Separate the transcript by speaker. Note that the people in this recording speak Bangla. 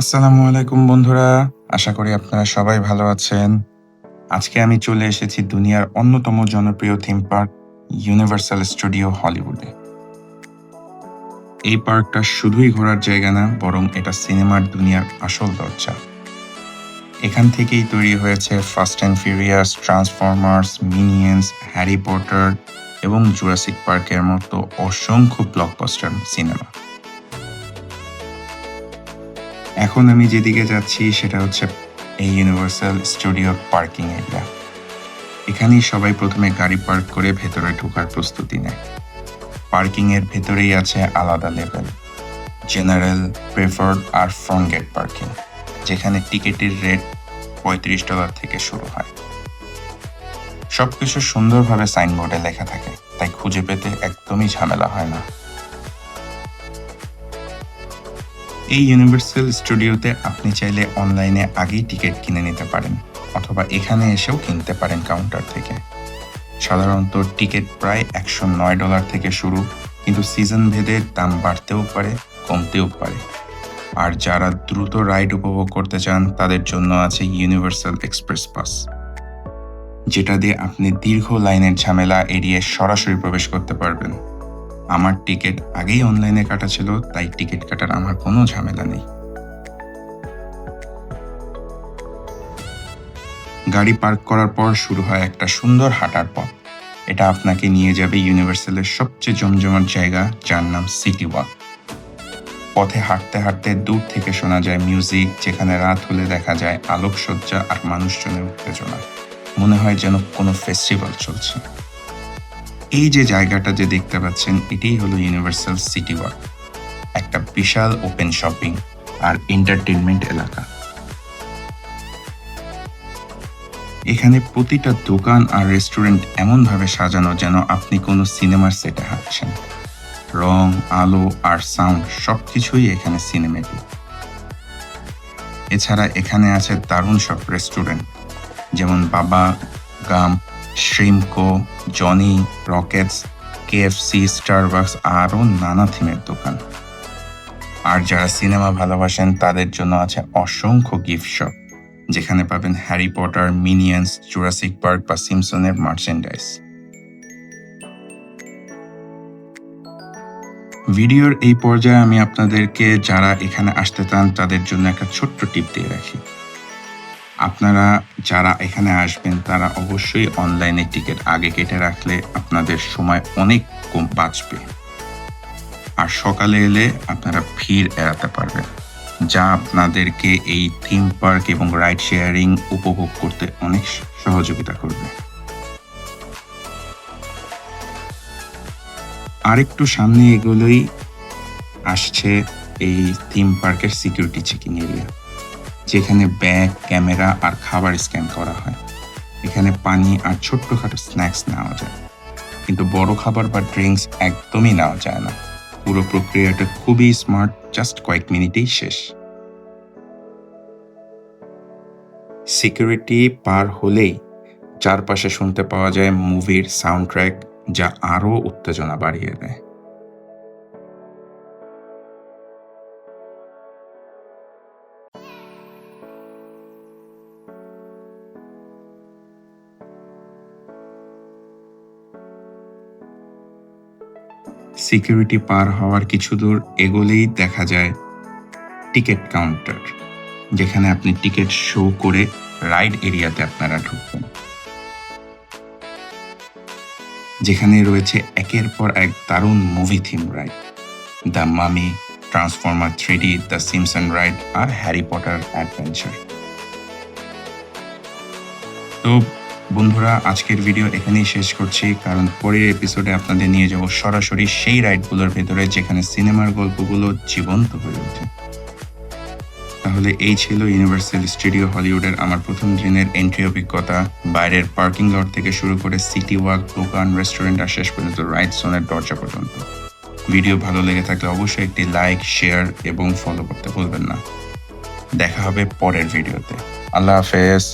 Speaker 1: আসসালামু আলাইকুম বন্ধুরা, আশা করি আপনারা সবাই ভালো আছেন। আজকে আমি চলে এসেছি দুনিয়ার অন্যতম জনপ্রিয় থিম পার্ক ইউনিভার্সাল স্টুডিও হলিউডে এই পার্কটা শুধুই ঘোরার জায়গা না, বরং এটা সিনেমার দুনিয়ার আসল দরজা। এখান থেকেই তৈরি হয়েছে fast and furious transformers minions Harry Potter এবং জুরাসিক পার্কের মতো অসংখ্য ব্লকবাস্টার সিনেমা এখন আমি যেদিকে যাচ্ছি সেটা হচ্ছে এই ইউনিভার্সাল স্টুডিও পার্কিং এরিয়া এখানেই সবাই প্রথমে গাড়ি পার্ক করে ভেতরে ঢোকার প্রস্তুতি নেয়। পার্কিং এর ভেতরেই আছে আলাদা লেভেল জেনারেল প্রেফার্ড আর ফ্রন্ট গেট পার্কিং যেখানে টিকিটের রেট পঁয়ত্রিশ ডলার থেকে শুরু হয়। সবকিছু সুন্দরভাবে সাইনবোর্ডে লেখা থাকে, তাই খুঁজে পেতে একদমই ঝামেলা হয় না। এই ইউনিভার্সাল স্টুডিওতে আপনি চাইলে অনলাইনে আগেই টিকিট কিনে নিতে পারেন, অথবা এখানে এসেও কিনতে পারেন কাউন্টার থেকে। সাধারণত টিকিট প্রায় একশো নয় ডলার থেকে শুরু, কিন্তু সিজন ভেদে দাম বাড়তেও পারে, কমতেও পারে। আর যারা দ্রুত রাইড উপভোগ করতে চান, তাদের জন্য আছে ইউনিভার্সাল এক্সপ্রেস পাস যেটা দিয়ে আপনি দীর্ঘ লাইনের ঝামেলা এড়িয়ে সরাসরি প্রবেশ করতে পারবেন। আমার টিকিট আগেই অনলাইনে কাটা ছিল, তাই টিকিট কাটার আমার কোনো ঝামেলা নেই। গাড়ি পার্ক করার পর শুরু হয় একটা সুন্দর হাঁটার পথ। এটা আপনাকে নিয়ে যাবে ইউনিভার্সালের সবচেয়ে জমজমাট জায়গা, যার নাম সিটি ওয়াক পথে হাঁটতে হাঁটতে দূর থেকে শোনা যায় মিউজিক যেখানে রাত হলে দেখা যায় আলোকসজ্জা আর মানুষজনের উত্তেজনা। মনে হয় যেন কোনো ফেস্টিভ্যাল চলছে। এই যে জায়গাটা যে দেখতে পাচ্ছেন, এটাই হলো ইউনিভার্সাল সিটি ওয়ার্ক একটা বিশাল ওপেন শপিং আর এন্টারটেনমেন্ট এলাকা। এখানে প্রতিটা দোকান আর রেস্টুরেন্ট এমনভাবে সাজানো যেন আপনি কোনো সিনেমার সেটে হাঁটছেন। রং, আলো আর সাউন্ড সবকিছুই এখানে সিনেমেটিক এছাড়া এখানে আছে দারুণ সব রেস্টুরেন্ট যেমন বাবা, গাম শ্রিমকো জনি রকেটস কেএফসি স্টারবাক্স আরও নানা থিমের দোকান। আর যারা সিনেমা ভালোবাসেন, তাদের জন্য আছে অসংখ্য গিফট শপ যেখানে পাবেন Harry Potter minions Jurassic park বা সিমসনের মার্চেন্ডাইজ ভিডিওর এই পর্যায়ে আমি আপনাদেরকে, যারা এখানে আসতে চান, তাদের জন্য একটা ছোট্ট টিপ দিয়ে রাখি। আপনারা যারা এখানে আসবেন, তারা অবশ্যই অনলাইনে টিকিট আগে কেটে রাখলে আপনাদের সময় অনেক কম বাঁচবে। আর সকালে এলে আপনারা ভিড় এড়াতে পারবেন, যা আপনাদেরকে এই থিম পার্ক এবং রাইড শেয়ারিং উপভোগ করতে অনেক সহযোগিতা করবে। আরেকটু সামনে এগুলোই আসছে এই থিম পার্কের সিকিউরিটি চেকিং এরিয়া যেখানে ব্যাগ, ক্যামেরা আর খাবার স্ক্যান করা হয়। এখানে পানি আর ছোট্টখাটো স্ন্যাক্স নেওয়া যায়। কিন্তু বড় খাবার বা ড্রিঙ্কস একদমই নেওয়া যায় না। পুরো প্রক্রিয়াটা খুবই স্মার্ট, জাস্ট কয়েক মিনিটেই শেষ। সিকিউরিটি পার হলেই চারপাশে শুনতে পাওয়া যায় মুভির সাউন্ড ট্র্যাক যা আরও উত্তেজনা বাড়িয়ে দেয়। সিকিউরিটি পার হওয়ার কিছু দূর এগোলেই দেখা যায় টিকিট কাউন্টার, যেখানে আপনি টিকিট শো করে রাইড এরিয়াতে আপনারা ঢুকবেন। যেখানে রয়েছে একের পর এক দারুণ movie theme ride the Mummy Transformer three D the Simpson ride R Harry Potter adventure তো বন্ধুরা, আজকের ভিডিও এখানেই শেষ করছি, কারণ পরের এপিসোডে আপনাদের নিয়ে যাব সরাসরি সেই রাইডগুলোর ভেতরে, যেখানে সিনেমার গল্পগুলো জীবন্ত হয়ে ওঠে। তাহলে এই ছিল ইউনিভার্সাল স্টুডিও হলিউডের আমার প্রথম দিনের এন্ট্রি অভিজ্ঞতা। বাইরের পার্কিং লট থেকে শুরু করে সিটি ওয়াক দোকান রেস্টুরেন্ট আর শেষ পর্যন্ত রাইড জোনের দরজা পর্যন্ত। ভিডিও ভালো লেগে থাকলে অবশ্যই একটি লাইক শেয়ার এবং ফলো করতে ভুলবেন না। দেখা হবে পরের ভিডিওতে আল্লাহ হাফেজ।